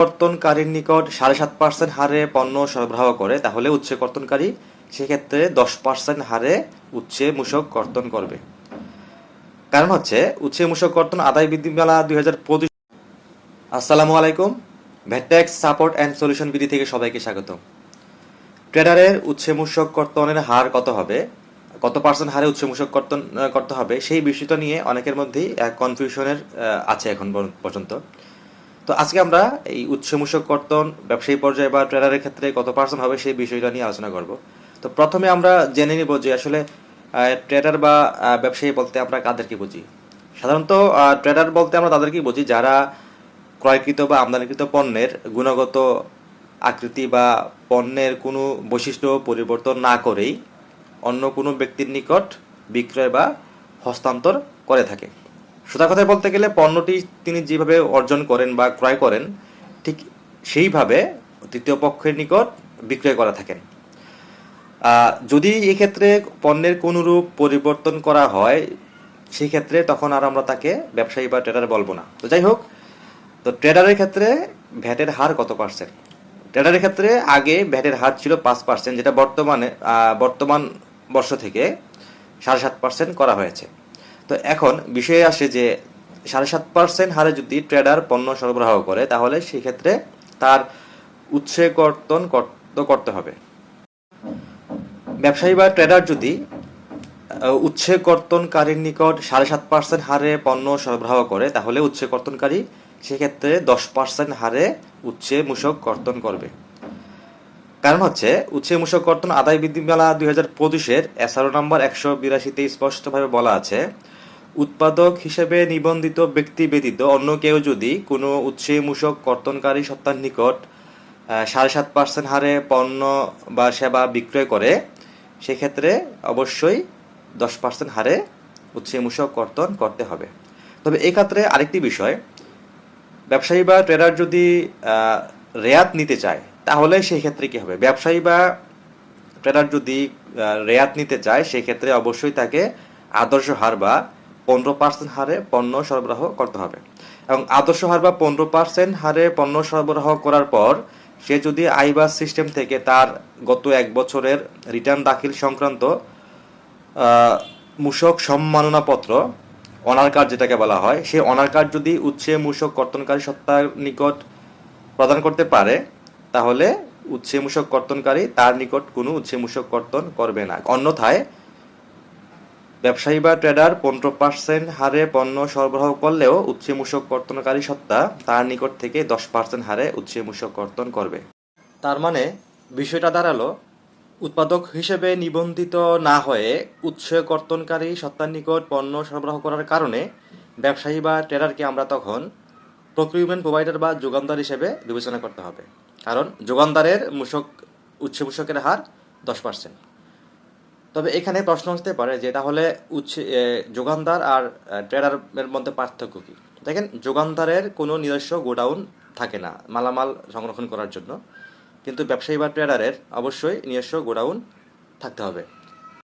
কর্তনকারীর নিকট সাড়ে সাত পার্সেন্ট হারে পণ্য সরবরাহ করে, তাহলে উচ্ছে কর্তনকারী সেক্ষেত্রে দশ পার্সেন্ট হারে উচ্ছে মূসক কর্তন করবে। কারণ হচ্ছে উচ্ছে মূসক কর্তন আদায় বিধিমালা দুই হাজার পঁচিশ। আসসালামু আলাইকুম ভ্যাটেক্স সাপোর্ট অ্যান্ড সলিউশন বিধি থেকে সবাইকে স্বাগত ট্রেডারের উচ্ছে মূসক কর্তনের হার কত হবে, কত পার্সেন্ট হারে উচ্ছে মূসক কর্তন করতে হবে, সেই বিষয়টা নিয়ে অনেকের মধ্যেই কনফিউশনের আছে এখন পর্যন্ত। তো আজকে আমরা এই উৎসমূসক কর্তন, ব্যবসায়ী পর্যায়ে বা ট্রেডারের ক্ষেত্রে কত পার্সেন্ট হবে সেই বিষয়টা নিয়ে আলোচনা করব। তো প্রথমে আমরা জেনে নিব যে আসলে ট্রেডার বা ব্যবসায়ী বলতে আমরা কাদেরকে বুঝি? সাধারণত ট্রেডার বলতে আমরা তাদেরকেই বুঝি? যারা ক্রয়কৃত বা আমদানিকৃত পণ্যের গুণগত আকৃতি বা পণ্যের কোনো বৈশিষ্ট্য পরিবর্তন না করেই অন্য কোনো ব্যক্তির নিকট বিক্রয় বা হস্তান্তর করে থাকে। সোজা কথায় বলতে গেলে পণ্যটি তিনি যেভাবে অর্জন করেন বা ক্রয় করেন, ঠিক সেইভাবে তৃতীয় পক্ষের নিকট বিক্রয় করা থাকেন। যদি এক্ষেত্রে পণ্যের কোনরূপ পরিবর্তন করা হয় সেই ক্ষেত্রে তখন আর আমরা তাকে ব্যবসায়ী বা ট্রেডার বলব না। তো যাই হোক, তো ট্রেডারের ক্ষেত্রে ভ্যাটের হার কত পার্সেন্ট ট্রেডারের ক্ষেত্রে আগে ভ্যাটের হার ছিল পাঁচ পার্সেন্ট যেটা বর্তমানে বর্তমান বর্ষ থেকে সাড়ে সাত পার্সেন্ট করা হয়েছে। তো এখন বিষয়ে আসে যে সাড়ে সাত পার্সেন্ট হারে যদি ট্রেডার পণ্য সরবরাহ করে, তাহলে সেক্ষেত্রে তার উৎসে কর্তন করতে হবে। ব্যবসায়ী বা ট্রেডার যদি উৎসে কর্তনকারীর নিকট সাড়ে সাত পার্সেন্ট হারে পণ্য সরবরাহ করে, তাহলে উৎসে কর্তনকারী সেক্ষেত্রে দশ পার্সেন্ট হারে উৎসে মূসক কর্তন করবে। কারণ হচ্ছে উৎসে মূসক কর্তন আদায় বিধিমালা দুই হাজার পঁচিশের এসআরও নম্বর একশো বিরাশিতে স্পষ্টভাবে বলা আছে উৎপাদক হিসেবে নিবন্ধিত ব্যক্তি ব্যতীত অন্য কেউ যদি কোনো উৎসে মূসক কর্তনকারী সত্তার নিকট সাড়ে সাত পার্সেন্ট হারে পণ্য বা সেবা বিক্রয় করে, সেক্ষেত্রে অবশ্যই দশ পার্সেন্ট হারে উৎসে মূসক কর্তন করতে হবে। তবে এক্ষেত্রে আরেকটি বিষয়, ব্যবসায়ী বা ট্রেডার যদি রেয়াত নিতে চায়, তাহলে সেই ক্ষেত্রে কি হবে? ব্যবসায়ী বা ট্রেডার যদি রেয়াত নিতে চায়, সেক্ষেত্রে অবশ্যই তাকে আদর্শ হার বা পনেরো পার্সেন্ট হারে পণ্য সরবরাহ করতে হবে। এবং আদর্শ হার বা পনেরো পার্সেন্ট হারে পণ্য সরবরাহ করার পর সে যদি আইবাস সিস্টেম থেকে তার গত এক বছরের রিটার্ন দাখিল সংক্রান্ত আহ, মূসক সম্মাননা পত্র অনার কার্ড যেটাকে বলা হয় সেই অনার কার্ড যদি উচ্ছে মূসক কর্তনকারী সত্তার নিকট প্রদান করতে পারে তাহলে উচ্ছে মূসক কর্তনকারী তার নিকট কোনো উচ্ছে মূসক কর্তন করবে না। অন্যথায় ব্যবসায়ী বা ট্রেডার পনেরো পার্সেন্ট হারে পণ্য সরবরাহ করলেও উচ্ছে মূসক কর্তনকারী সত্তা তার নিকট থেকে দশ পার্সেন্ট হারে উচ্ছে মূসক কর্তন করবে। তার মানে বিষয়টা দাঁড়াল, উৎপাদক হিসেবে নিবন্ধিত না হয়ে উৎস কর্তনকারী সত্তার নিকট পণ্য সরবরাহ করার কারণে ব্যবসায়ী বা ট্রেডারকে আমরা তখন প্রক্রিউমেন্ট প্রোভাইডার বা যোগানদার হিসেবে বিবেচনা করতে হবে। কারণ যোগানদারের মূষক উচ্চ মূসকের হার দশ পার্সেন্ট তবে এখানে প্রশ্ন আসতে পারে যে তাহলে উচ্ছে যোগানদার আর ট্রেডারের মধ্যে পার্থক্য কী? দেখেন, যোগানদারের কোনো নিজস্ব গোডাউন থাকে না মালামাল সংরক্ষণ করার জন্য। কিন্তু ব্যবসায়ী বা ট্রেডারের অবশ্যই নিজস্ব গোডাউন থাকতে হবে।